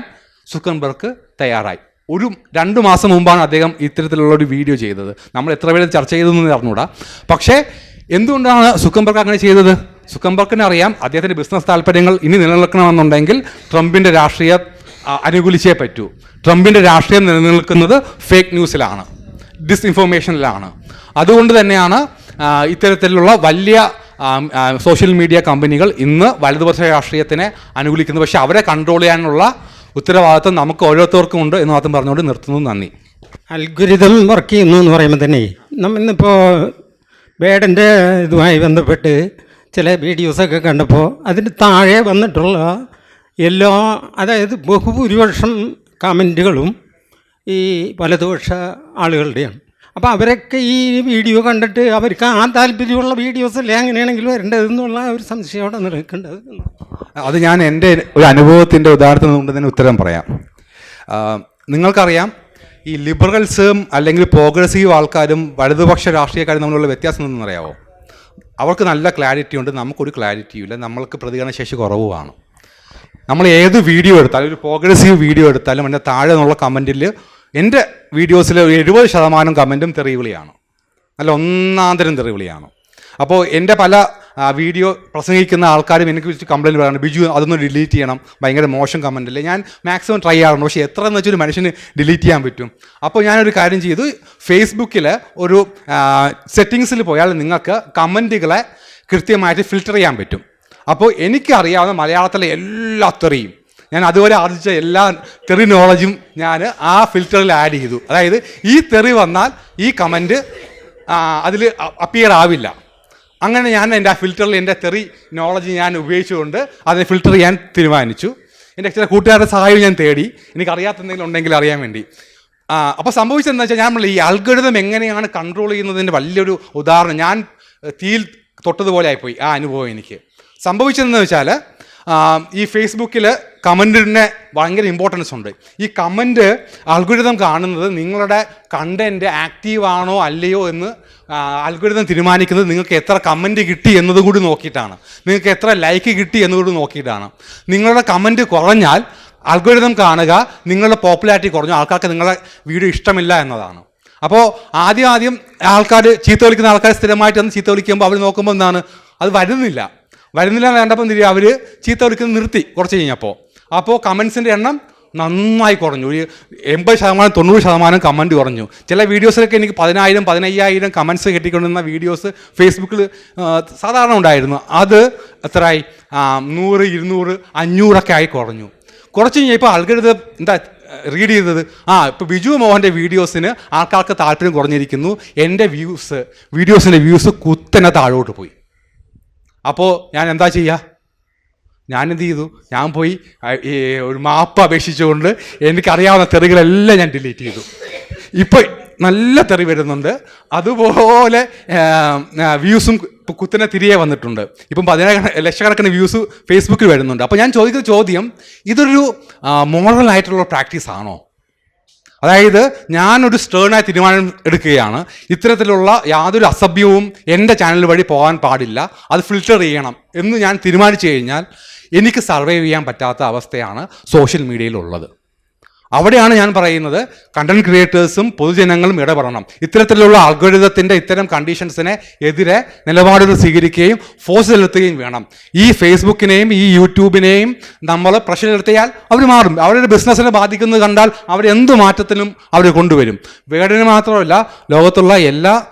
സുക്കൻബർഗ് തയ്യാറായി. ഒരു രണ്ട് മാസം മുമ്പാണ് അദ്ദേഹം ഇത്തരത്തിലുള്ള ഒരു വീഡിയോ ചെയ്തത്. നമ്മൾ എത്ര പേര് ചർച്ച ചെയ്തതെന്ന് അറിഞ്ഞൂടാ. പക്ഷേ എന്തുകൊണ്ടാണ് സുക്കംബർഗ് അങ്ങനെ ചെയ്തത്? സുക്കംബർഗിന് അറിയാം അദ്ദേഹത്തിന്റെ ബിസിനസ് താല്പര്യങ്ങൾ ഇനി നിലനിൽക്കണമെന്നുണ്ടെങ്കിൽ ട്രംപിന്റെ രാഷ്ട്രീയ അനുകൂലിച്ചേ പറ്റൂ. ട്രംപിന്റെ രാഷ്ട്രീയം നിലനിൽക്കുന്നത് ഫേക്ക് ന്യൂസിലാണ് ഡിസ്ഇൻഫോർമേഷനിലാണ് അതുകൊണ്ട് തന്നെയാണ് ഇത്തരത്തിലുള്ള വലിയ സോഷ്യൽ മീഡിയ കമ്പനികൾ ഇന്ന് വലതുപക്ഷ രാഷ്ട്രീയത്തിനെ അനുകൂലിക്കുന്നു. പക്ഷേ അവരെ കൺട്രോൾ ചെയ്യാനുള്ള ഉത്തരവാദിത്വം നമുക്ക് ഓരോരുത്തർക്കും ഉണ്ട് എന്ന് മാത്രം പറഞ്ഞുകൊണ്ട് നിർത്തുന്നു. നന്ദി. അൽഗുരിതം വർക്ക് ചെയ്യുന്നു എന്ന് പറയുമ്പോൾ തന്നെ നമ്മൾ ഇന്നിപ്പോൾ ബേഡന്റെ ഇതുമായി ബന്ധപ്പെട്ട് ചില വീഡിയോസൊക്കെ കണ്ടപ്പോൾ അതിന് താഴെ വന്നിട്ടുള്ള എല്ലാ അതായത് ബഹുഭൂരിപക്ഷം കമന്റുകളും ഈ വലതുപക്ഷ ആളുകളുടെയാണ്. അപ്പോൾ അവരൊക്കെ ഈ വീഡിയോ കണ്ടിട്ട് അവർക്ക് ആ താല്പര്യമുള്ള വീഡിയോസ് അല്ലേ അങ്ങനെയാണെങ്കിൽ വരേണ്ടതെന്നുള്ള ഒരു സംശയമോടെ നിൽക്കേണ്ടത് അത് ഞാൻ എന്റെ ഒരു അനുഭവത്തിന്റെ ഉദാഹരണത്തിൽ കൊണ്ട് തന്നെ ഉത്തരം പറയാം. നിങ്ങൾക്കറിയാം ഈ ലിബറൽസും അല്ലെങ്കിൽ പ്രോഗ്രസീവ് ആൾക്കാരും വലതുപക്ഷ രാഷ്ട്രീയക്കാരും തമ്മിലുള്ള വ്യത്യാസം എന്തെന്ന് അറിയാവോ? അവർക്ക് നല്ല ക്ലാരിറ്റി ഉണ്ട് നമുക്കൊരു ക്ലാരിറ്റിയും ഇല്ല നമ്മൾക്ക് പ്രതികരണശേഷി കുറവുമാണ്. നമ്മൾ ഏത് വീഡിയോ എടുത്താലും ഒരു പ്രോഗ്രസീവ് വീഡിയോ എടുത്താലും എന്റെ താഴെ നിന്നുള്ള കമന്റിൽ എന്റെ വീഡിയോസിൽ ഒരു എഴുപത് ശതമാനം കമന്റും തെറിവിളിയാണ്. നല്ല ഒന്നാം തരം തെറിവിളിയാണ്. അപ്പോൾ എന്റെ പല വീഡിയോ പ്രസംഗിക്കുന്ന ആൾക്കാരും എനിക്ക് വിളിച്ച് കംപ്ലയിന്റ് പറയാണ് ബിജു അതൊന്ന് ഡിലീറ്റ് ചെയ്യണം. ഭയങ്കര മോശം കമന്റ് അല്ലേ? ഞാൻ മാക്സിമം ട്രൈ ചെയ്യാറുണ്ട്. പക്ഷേ എത്ര എന്ന് വെച്ചൊരു മനുഷ്യന് ഡിലീറ്റ് ചെയ്യാൻ പറ്റും. അപ്പോൾ ഞാനൊരു കാര്യം ചെയ്തു ഫേസ്ബുക്കിൽ ഒരു സെറ്റിങ്സിൽ പോയാൽ നിങ്ങൾക്ക് കമന്റുകളെ കൃത്യമായിട്ട് ഫിൽറ്റർ ചെയ്യാൻ പറ്റും. അപ്പോൾ എനിക്കറിയാവുന്ന മലയാളത്തിലെ എല്ലാ തെറിയും ഞാൻ അതുവരെ ആർജിച്ച എല്ലാ തെറി നോളജും ഞാൻ ആ ഫിൽറ്ററിൽ ആഡ് ചെയ്തു. അതായത് ഈ തെറി വന്നാൽ ഈ കമന്റ് അതിൽ അപ്പിയർ ആവില്ല. അങ്ങനെ ഞാൻ എന്റെ ആ ഫിൽറ്ററിൽ എന്റെ തെറി നോളജ് ഞാൻ ഉപയോഗിച്ചുകൊണ്ട് അതിനെ ഫിൽറ്റർ ചെയ്യാൻ തീരുമാനിച്ചു. എന്റെ ചില കൂട്ടുകാരുടെ സഹായം ഞാൻ തേടി. എനിക്കറിയാത്ത എന്തെങ്കിലും ഉണ്ടെങ്കിൽ അറിയാൻ വേണ്ടി. അപ്പോൾ സംഭവിച്ചതെന്ന് വെച്ചാൽ ഞാൻ ഈ അൽഗരിതം എങ്ങനെയാണ് കൺട്രോൾ ചെയ്യുന്നതിന്റെ വലിയൊരു ഉദാഹരണം ഞാൻ തീയിൽ തൊട്ടതുപോലെ ആയിപ്പോയി. ആ അനുഭവം എനിക്ക്. സംഭവിച്ചതെന്ന് വെച്ചാൽ ഈ ഫേസ്ബുക്കിൽ കമന്റിന് ഭയങ്കര ഇമ്പോർട്ടൻസ് ഉണ്ട്. ഈ കമന്റ് അൽഗുരിതം കാണുന്നത് നിങ്ങളുടെ കണ്ടന്റ് ആക്റ്റീവ് ആണോ അല്ലയോ എന്ന് അൽഗുരിതം തീരുമാനിക്കുന്നത് നിങ്ങൾക്ക് എത്ര കമന്റ് കിട്ടി എന്നതുകൂടി നോക്കിയിട്ടാണ്. നിങ്ങൾക്ക് എത്ര ലൈക്ക് കിട്ടി എന്നതുകൂടി നോക്കിയിട്ടാണ്. നിങ്ങളുടെ കമന്റ് കുറഞ്ഞാൽ അൽഗുരിതം കാണുക നിങ്ങളുടെ പോപ്പുലാരിറ്റി കുറഞ്ഞു ആൾക്കാർക്ക് നിങ്ങളുടെ വീഡിയോ ഇഷ്ടമില്ല എന്നതാണ്. അപ്പോൾ ആദ്യം ആദ്യം ആൾക്കാർ ചീത്ത വിളിക്കുന്ന ആൾക്കാർ സ്ഥിരമായിട്ട് ഒന്ന് ചീത്ത വിളിക്കുമ്പോൾ അവർ നോക്കുമ്പോൾ എന്താണ്? അത് വരുന്നില്ല. വരുന്നില്ല എന്ന് കണ്ടപ്പോൾ അവർ ചീത്ത വിളിക്കുന്നത് നിർത്തി കുറച്ച് കഴിഞ്ഞപ്പോൾ അപ്പോൾ കമൻസിന്റെ എണ്ണം നന്നായി കുറഞ്ഞു. ഒരു എൺപത് ശതമാനം തൊണ്ണൂറ് ശതമാനം കമന്റ് കുറഞ്ഞു. ചില വീഡിയോസിലൊക്കെ എനിക്ക് പതിനായിരം പതിനയ്യായിരം കമൻസ് കിട്ടിക്കൊണ്ടിരുന്ന വീഡിയോസ് ഫേസ്ബുക്കിൽ സാധാരണ ഉണ്ടായിരുന്നു. അത് എത്രയായി? നൂറ് ഇരുന്നൂറ് അഞ്ഞൂറൊക്കെ ആയി കുറഞ്ഞു. കുറച്ച് കഴിഞ്ഞപ്പോൾ ആൾക്കാരിത് എന്താ റീഡ് ചെയ്തത്? ആ ഇപ്പോൾ ബിജു മോഹന്റെ വീഡിയോസിന് ആൾക്കാർക്ക് താല്പര്യം കുറഞ്ഞിരിക്കുന്നു. എന്റെ വ്യൂസ് വീഡിയോസിന്റെ വ്യൂസ് കുത്തനെ താഴോട്ട് പോയി. അപ്പോൾ ഞാൻ എന്താ ചെയ്യുക ഞാൻ എന്ത് ചെയ്തു? ഞാൻ പോയി ഈ ഒരു മാപ്പ് അപേക്ഷിച്ചുകൊണ്ട് എനിക്കറിയാവുന്ന തെറികളെല്ലാം ഞാൻ ഡിലീറ്റ് ചെയ്തു. ഇപ്പോൾ നല്ല തെറി വരുന്നുണ്ട്. അതുപോലെ വ്യൂസും കുത്തനെ തിരികെ വന്നിട്ടുണ്ട്. ഇപ്പം പതിനായിരം ലക്ഷക്കണക്കിന് വ്യൂസ് ഫേസ്ബുക്കിൽ വരുന്നുണ്ട്. അപ്പോൾ ഞാൻ ചോദിക്കുന്ന ചോദ്യം ഇതൊരു മോറൽ ആയിട്ടുള്ള പ്രാക്ടീസ് ആണോ അതായത് ഞാനൊരു സ്റ്റേണായ തീരുമാനം എടുക്കുകയാണ്. ഇത്തരത്തിലുള്ള യാതൊരു അസഭ്യവും എന്റെ ചാനൽ വഴി പോകാൻ പാടില്ല. അത് ഫിൽറ്റർ ചെയ്യണം എന്ന് ഞാൻ തീരുമാനിച്ചു കഴിഞ്ഞാൽ എനിക്ക് സർവൈവ് ചെയ്യാൻ പറ്റാത്ത അവസ്ഥയാണ് സോഷ്യൽ മീഡിയയിലുള്ളത് അവിടെയാണ് ഞാൻ പറയുന്നത് കണ്ടന്റ് ക്രിയേറ്റേഴ്സും പൊതുജനങ്ങളും ഇടപെടണം. ഇത്തരത്തിലുള്ള അൽഗോരിതത്തിന്റെ ഇത്തരം കണ്ടീഷൻസിനെ എതിരെ നിലപാടുകൾ സ്വീകരിക്കുകയും ഫോഴ്സ് ചെലുത്തുകയും വേണം. ഈ ഫേസ്ബുക്കിനെയും ഈ യൂട്യൂബിനെയും നമ്മൾ പ്രഷർ ചെലുത്തിയാൽ അവർ മാറും. അവരുടെ ബിസിനസ്സിനെ ബാധിക്കുന്നത് കണ്ടാൽ അവർ മാറ്റത്തിനും അവർ കൊണ്ടുവരും. വേടന് മാത്രമല്ല ലോകത്തുള്ള എല്ലാ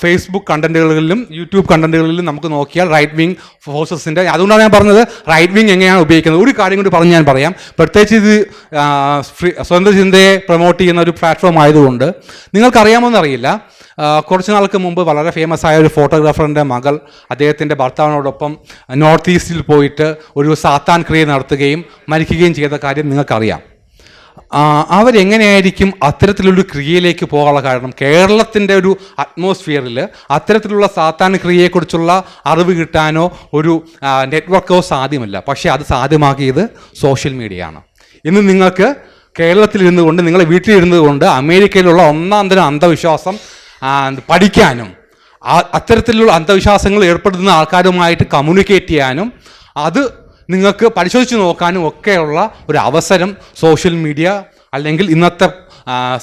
ഫേസ്ബുക്ക് കണ്ടന്റുകളിലും യൂട്യൂബ് കണ്ടന്റുകളിലും നമുക്ക് നോക്കിയാൽ റൈറ്റ് വിങ് ഫോഴ്സസിന്റെ അതുകൊണ്ടാണ് ഞാൻ പറഞ്ഞത് റൈറ്റ് വിങ് എങ്ങനെയാണ് ഉപയോഗിക്കുന്നത്. ഒരു കാര്യം കൂടി പറഞ്ഞ് ഞാൻ പറയാം. പ്രത്യേകിച്ച് ഇത് സ്വന്തം ചിന്തയെ പ്രൊമോട്ട് ചെയ്യുന്ന ഒരു പ്ലാറ്റ്ഫോം ആയതുകൊണ്ട് നിങ്ങൾക്കറിയാമോന്നറിയില്ല കുറച്ച് നാൾക്ക് മുമ്പ് വളരെ ഫേമസ് ആയ ഒരു ഫോട്ടോഗ്രാഫറിന്റെ മകൾ അദ്ദേഹത്തിന്റെ ഭർത്താവിനോടൊപ്പം നോർത്ത് ഈസ്റ്റിൽ പോയിട്ട് ഒരു സാത്താൻ ക്രിയ നടത്തുകയും മരിക്കുകയും ചെയ്ത കാര്യം നിങ്ങൾക്കറിയാം. അവരെങ്ങനെയായിരിക്കും അത്തരത്തിലൊരു ക്രിയയിലേക്ക് പോകാനുള്ള കാരണം? കേരളത്തിന്റെ ഒരു അറ്റ്മോസ്ഫിയറിൽ അത്തരത്തിലുള്ള സാത്താൻ ക്രിയയെക്കുറിച്ചുള്ള അറിവ് കിട്ടാനോ ഒരു നെറ്റ്വർക്കോ സാധ്യമല്ല. പക്ഷേ അത് സാധ്യമാക്കിയത് സോഷ്യൽ മീഡിയ ആണ്. ഇന്ന് നിങ്ങൾക്ക് കേരളത്തിൽ കൊണ്ട് നിങ്ങളെ വീട്ടിലിരുന്നത് കൊണ്ട് അമേരിക്കയിലുള്ള ഒന്നാം തരം അന്ധവിശ്വാസം പഠിക്കാനും അത്തരത്തിലുള്ള അന്ധവിശ്വാസങ്ങൾ ഏർപ്പെടുന്ന ആൾക്കാരുമായിട്ട് കമ്മ്യൂണിക്കേറ്റ് ചെയ്യാനും അത് നിങ്ങൾക്ക് പരിശോധിച്ച് നോക്കാനും ഒക്കെയുള്ള ഒരു അവസരം സോഷ്യൽ മീഡിയ അല്ലെങ്കിൽ ഇന്നത്തെ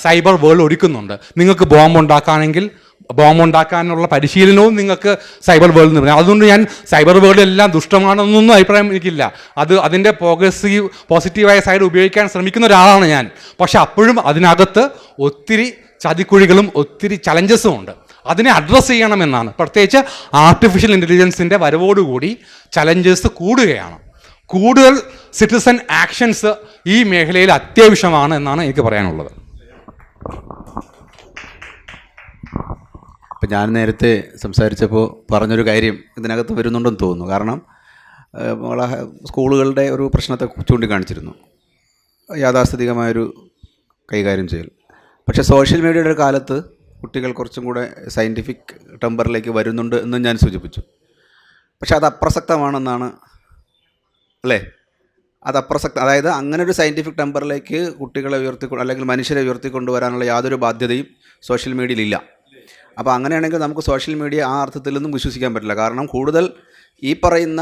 സൈബർ വേൾഡ് ഒരുക്കുന്നുണ്ട്. നിങ്ങൾക്ക് ബോംബ് ഉണ്ടാക്കാണെങ്കിൽ ബോംബ് ഉണ്ടാക്കാനുള്ള പരിശീലനവും നിങ്ങൾക്ക് സൈബർ വേൾഡിൽ നിന്ന് അതുകൊണ്ട് ഞാൻ സൈബർ വേൾഡ് എല്ലാം ദുഷ്ടമാണെന്നൊന്നും അഭിപ്രായം എനിക്കില്ല. അത് അതിന്റെ പോസിറ്റീവ് പോസിറ്റീവായ സൈഡ് ഉപയോഗിക്കാൻ ശ്രമിക്കുന്ന ഒരാളാണ് ഞാൻ. പക്ഷെ അപ്പോഴും അതിനകത്ത് ഒത്തിരി ചതിക്കുഴികളും ഒത്തിരി ചലഞ്ചസും ഉണ്ട്. അതിനെ അഡ്രസ്സ് ചെയ്യണമെന്നാണ് പ്രത്യേകിച്ച് ആർട്ടിഫിഷ്യൽ ഇന്റലിജൻസിന്റെ വരവോടുകൂടി ചലഞ്ചസ് കൂടുകയാണ്. കൂടുതൽ സിറ്റിസൺ ആക്ഷൻസ് ഈ മേഖലയിൽ അത്യാവശ്യമാണ് എന്നാണ് എനിക്ക് പറയാനുള്ളത്. ഇപ്പം ഞാൻ നേരത്തെ സംസാരിച്ചപ്പോൾ പറഞ്ഞൊരു കാര്യം ഇതിനകത്ത് വരുന്നുണ്ടെന്ന് തോന്നുന്നു. കാരണം സ്കൂളുകളുടെ ഒരു പ്രശ്നത്തെ ചൂണ്ടിക്കാണിച്ചിരുന്നു. യാഥാസ്ഥിതികമായൊരു കൈകാര്യം ചെയ്യൽ. പക്ഷേ സോഷ്യൽ മീഡിയയുടെ ഒരു കാലത്ത് കുട്ടികൾ കുറച്ചും കൂടെ സയന്റിഫിക് ടെമ്പറിലേക്ക് വരുന്നുണ്ട് എന്നും ഞാൻ സൂചിപ്പിച്ചു. പക്ഷേ അത് അപ്രസക്തമാണെന്നാണ് അല്ലേ? അത് അപ്രസക്ത അതായത് അങ്ങനെ ഒരു സയന്റിഫിക് ടെമ്പറിലേക്ക് കുട്ടികളെ ഉയർത്തിക്കൊണ്ട് അല്ലെങ്കിൽ മനുഷ്യരെ ഉയർത്തിക്കൊണ്ടുവരാനുള്ള യാതൊരു ബാധ്യതയും സോഷ്യൽ മീഡിയയിലില്ല അപ്പോൾ അങ്ങനെയാണെങ്കിൽ നമുക്ക് സോഷ്യൽ മീഡിയ ആ അർത്ഥത്തിൽ നിന്നും വിശ്വസിക്കാൻ പറ്റില്ല. കാരണം കൂടുതൽ ഈ പറയുന്ന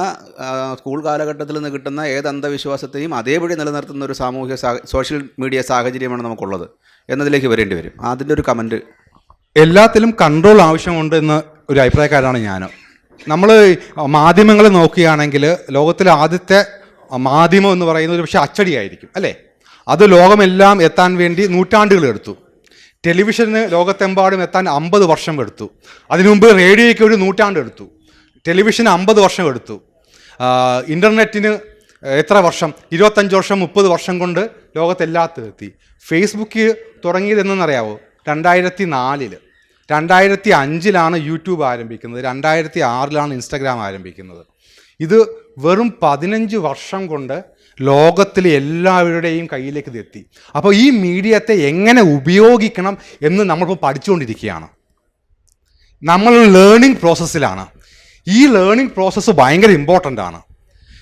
സ്കൂൾ കാലഘട്ടത്തിൽ നിന്ന് കിട്ടുന്ന ഏത് അന്ധവിശ്വാസത്തെയും അതേപടി നിലനിർത്തുന്ന ഒരു സാമൂഹ്യ സോഷ്യൽ മീഡിയ സാഹചര്യമാണ് നമുക്കുള്ളത് എന്നതിലേക്ക് വരേണ്ടി വരും. അതിന്റെ ഒരു കമന്റ് എല്ലാത്തിലും കൺട്രോൾ ആവശ്യമുണ്ട് എന്ന് ഒരു അഭിപ്രായക്കാരാണ് ഞാൻ നമ്മൾ മാധ്യമങ്ങളെ നോക്കുകയാണെങ്കിൽ ലോകത്തിലെ ആദ്യത്തെ മാധ്യമം എന്ന് പറയുന്നത് പക്ഷേ അച്ചടിയായിരിക്കും അല്ലേ? അത് ലോകമെല്ലാം എത്താൻ വേണ്ടി നൂറ്റാണ്ടുകൾ എടുത്തു. ടെലിവിഷന് ലോകത്തെമ്പാടും എത്താൻ അമ്പത് വർഷം എടുത്തു. അതിനു മുമ്പ് റേഡിയോയ്ക്ക് ഒരു നൂറ്റാണ്ട് എടുത്തു. ടെലിവിഷന് അമ്പത് വർഷം എടുത്തു. ഇന്റർനെറ്റിന് എത്ര വർഷം? ഇരുപത്തഞ്ച് വർഷം മുപ്പത് വർഷം കൊണ്ട് ലോകത്തെല്ലാത്തും എത്തി ഫേസ്ബുക്ക് തുടങ്ങിയതെന്നറിയാവോ? രണ്ടായിരത്തി നാലിൽ രണ്ടായിരത്തി അഞ്ചിലാണ് യൂട്യൂബ് ആരംഭിക്കുന്നത്. രണ്ടായിരത്തി ആറിലാണ് ഇൻസ്റ്റഗ്രാം ആരംഭിക്കുന്നത്. ഇത് വെറും പതിനഞ്ച് വർഷം കൊണ്ട് ലോകത്തിലെ എല്ലാവരുടെയും കയ്യിലേക്ക് ഇത് എത്തി. അപ്പോൾ ഈ മീഡിയത്തെ എങ്ങനെ ഉപയോഗിക്കണം എന്ന് നമ്മളിപ്പോൾ പഠിച്ചുകൊണ്ടിരിക്കുകയാണ്. നമ്മൾ ലേണിംഗ് പ്രോസസ്സിലാണ് ഈ ലേണിംഗ് പ്രോസസ്സ് ഭയങ്കര ഇമ്പോർട്ടന്റ് ആണ്.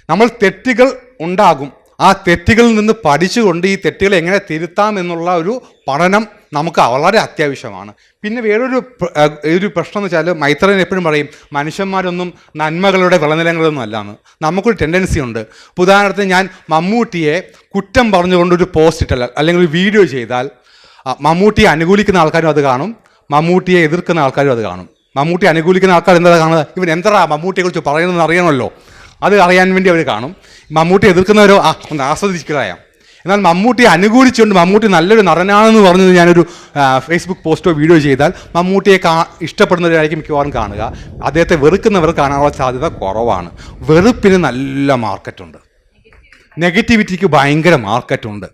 നമ്മൾ തെറ്റുകൾ ഉണ്ടാകും. ആ തെറ്റുകളിൽ നിന്ന് പഠിച്ചുകൊണ്ട് ഈ തെറ്റുകൾ എങ്ങനെ തിരുത്താം എന്നുള്ള ഒരു പഠനം നമുക്ക് വളരെ അത്യാവശ്യമാണ്. പിന്നെ വേറൊരു ഒരു പ്രശ്നം എന്ന് വെച്ചാൽ മൈത്രൻ എപ്പോഴും പറയും മനുഷ്യന്മാരൊന്നും നന്മകളുടെ വിളനിലങ്ങളൊന്നും അല്ലാന്ന്. നമുക്കൊരു ടെൻഡൻസി ഉണ്ട്. ഉദാഹരണത്തിന് ഞാൻ മമ്മൂട്ടിയെ കുറ്റം പറഞ്ഞുകൊണ്ട് ഒരു പോസ്റ്റ് ഇട്ടല്ല അല്ലെങ്കിൽ ഒരു വീഡിയോ ചെയ്താൽ മമ്മൂട്ടിയെ അനുകൂലിക്കുന്ന ആൾക്കാരും അത് കാണും മമ്മൂട്ടിയെ എതിർക്കുന്ന ആൾക്കാരും അത് കാണും. മമ്മൂട്ടി അനുകൂലിക്കുന്ന ആൾക്കാർ എന്താ കാണുന്നത്? ഇവൻ എന്താ മമ്മൂട്ടിയെക്കുറിച്ച് പറയുന്നതെന്ന് അറിയണമല്ലോ. അത് അറിയാൻ വേണ്ടി അവർ കാണും. മമ്മൂട്ടി എതിർക്കുന്നവരോ ആ ഒന്ന് ആസ്വദിക്കുകയാം എന്നാൽ മമ്മൂട്ടിയെ അനുകൂലിച്ചുകൊണ്ട് മമ്മൂട്ടി നല്ലൊരു നടനാണെന്ന് പറഞ്ഞത് ഞാനൊരു ഫേസ്ബുക്ക് പോസ്റ്റോ വീഡിയോ ചെയ്താൽ മമ്മൂട്ടിയെ കാ ഇഷ്ടപ്പെടുന്നവരായിരിക്കും മിക്കവാറും കാണുക. അദ്ദേഹത്തെ വെറുക്കുന്നവർ കാണാനുള്ള സാധ്യത കുറവാണ്. വെറുപ്പിന് നല്ല മാർക്കറ്റുണ്ട്. നെഗറ്റിവിറ്റിക്ക് ഭയങ്കര മാർക്കറ്റുണ്ട്.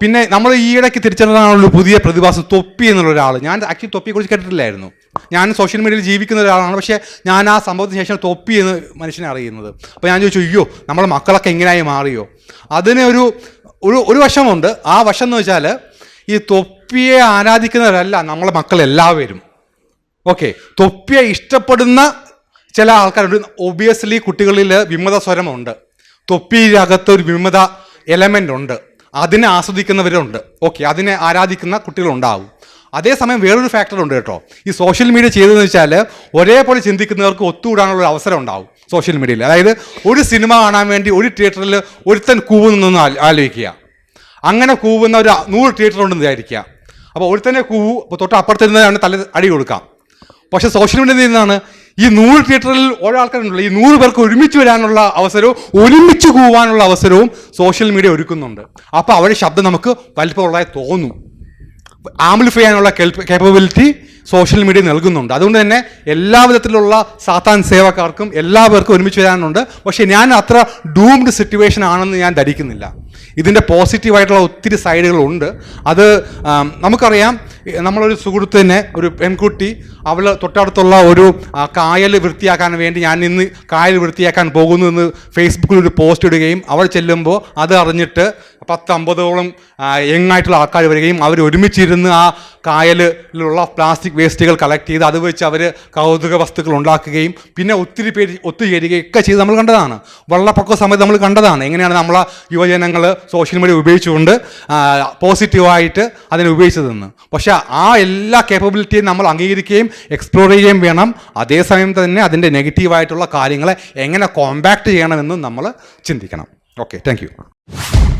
പിന്നെ നമ്മൾ ഈയിടയ്ക്ക് തിരിച്ചറിഞ്ഞതാണല്ലോ പുതിയ പ്രതിഭാസം തൊപ്പി എന്നുള്ള ഒരാൾ ഞാൻ ആക്ച്വലി തൊപ്പിയെക്കുറിച്ച് കേട്ടിട്ടില്ലായിരുന്നു. ഞാൻ സോഷ്യൽ മീഡിയയിൽ ജീവിക്കുന്ന ഒരാളാണ്. പക്ഷേ ഞാൻ ആ സംഭവത്തിന് ശേഷം തൊപ്പി എന്ന് മനുഷ്യനെ അറിയുന്നത്. അപ്പോൾ ഞാൻ ചോദിച്ചു അയ്യോ നമ്മളെ മക്കളൊക്കെ എങ്ങനെയായി മാറിയോ? അതിന് ഒരു ഒരു ഒരു വശമുണ്ട്. ആ വശം എന്ന് വെച്ചാൽ ഈ തൊപ്പിയെ ആരാധിക്കുന്നവരല്ല നമ്മളെ മക്കൾ എല്ലാവരും. ഓക്കെ തൊപ്പിയെ ഇഷ്ടപ്പെടുന്ന ചില ആൾക്കാരുണ്ട്. ഒബിയസ്ലി കുട്ടികളിൽ വിമത സ്വരമുണ്ട്. തൊപ്പിയിലകത്ത് ഒരു വിമത എലമെന്റ് ഉണ്ട്. അതിനെ ആസ്വദിക്കുന്നവരുണ്ട്. ഓക്കെ അതിനെ ആരാധിക്കുന്ന കുട്ടികളുണ്ടാവും. അതേസമയം വേറൊരു ഫാക്ടർ ഉണ്ട് കേട്ടോ. ഈ സോഷ്യൽ മീഡിയ ചെയ്തതെന്ന് വെച്ചാൽ ഒരേപോലെ ചിന്തിക്കുന്നവർക്ക് ഒത്തുകൂടാനുള്ള ഒരു അവസരം ഉണ്ടാവും സോഷ്യൽ മീഡിയയിൽ അതായത് ഒരു സിനിമ കാണാൻ വേണ്ടി ഒരു തിയേറ്ററിൽ ഒരുത്തൻ കൂവുന്നൊന്ന് ആലോചിക്കുക. അങ്ങനെ കൂവുന്ന ഒരു നൂറ് തിയേറ്റർ ഉണ്ടെന്ന് വിചാരിക്കുക. അപ്പോൾ ഒരുത്തന്നെ കൂവു അപ്പോൾ തൊട്ട് അപ്പുറത്തിരുന്നതാണ് തല അടി കൊടുക്കാം പക്ഷേ സോഷ്യൽ മീഡിയയിൽ നിന്നാണ് ഈ നൂറ് തിയേറ്ററിൽ ഓരോ ആൾക്കാരുണ്ടല്ലോ ഈ നൂറ് പേർക്ക് ഒരുമിച്ച് വരാനുള്ള അവസരവും ഒരുമിച്ച് കൂവാനുള്ള അവസരവും സോഷ്യൽ മീഡിയ ഒരുക്കുന്നുണ്ട്. അപ്പോൾ അവരുടെ ശബ്ദം നമുക്ക് വലിപ്പമുള്ളതായി തോന്നും. ആംപ്ലിഫൈ ചെയ്യാനുള്ള കേപ്പബിലിറ്റി സോഷ്യൽ മീഡിയ നൽകുന്നുണ്ട്. അതുകൊണ്ട് തന്നെ എല്ലാ വിധത്തിലുള്ള സാത്താൻ സേവക്കാർക്കും എല്ലാവർക്കും ഒരുമിച്ച് വരാനുണ്ട്. പക്ഷേ ഞാൻ അത്ര ഡൂംഡ് സിറ്റുവേഷൻ ആണെന്ന് ഞാൻ ധരിക്കുന്നില്ല. ഇതിന്റെ പോസിറ്റീവായിട്ടുള്ള ഒത്തിരി സൈഡുകളുണ്ട് അത് നമുക്കറിയാം നമ്മളൊരു സുഹൃത്തിനെ ഒരു പെൺകുട്ടി അവൾ തൊട്ടടുത്തുള്ള ഒരു കായൽ വൃത്തിയാക്കാൻ വേണ്ടി ഞാൻ ഇന്ന് കായൽ വൃത്തിയാക്കാൻ പോകുന്നു എന്ന് ഫേസ്ബുക്കിൽ ഒരു പോസ്റ്റ് ഇടുകയും അവൾ ചെല്ലുമ്പോൾ അത് അറിഞ്ഞിട്ട് പത്ത് അമ്പതോളം യങ്ങായിട്ടുള്ള ആൾക്കാർ വരികയും അവർ ഒരുമിച്ചിരുന്ന് ആ കായലിലുള്ള പ്ലാസ്റ്റിക് വേസ്റ്റുകൾ കളക്ട് ചെയ്ത് അത് വെച്ച് അവർ കൗതുക വസ്തുക്കൾ ഉണ്ടാക്കുകയും പിന്നെ ഒത്തിരി പേര് ഒത്തുചേരുകയും ഒക്കെ ചെയ്ത് നമ്മൾ കണ്ടതാണ്. വെള്ളപ്പൊക്ക സമയത്ത് നമ്മൾ കണ്ടതാണ്. എങ്ങനെയാണ് നമ്മളെ യുവജനങ്ങൾ സോഷ്യൽ മീഡിയ ഉപയോഗിച്ചുകൊണ്ട് പോസിറ്റീവായിട്ട് അതിനെ ഉപയോഗിച്ചതെന്ന്. പക്ഷേ ആ എല്ലാ കേപ്പബിലിറ്റിയും നമ്മൾ അംഗീകരിക്കുകയും എക്സ്പ്ലോർ ചെയ്യുകയും വേണം. അതേസമയം തന്നെ അതിന്റെ നെഗറ്റീവായിട്ടുള്ള കാര്യങ്ങളെ എങ്ങനെ കോമ്പാക്ട് ചെയ്യണമെന്നും നമ്മൾ ചിന്തിക്കണം. Okay thank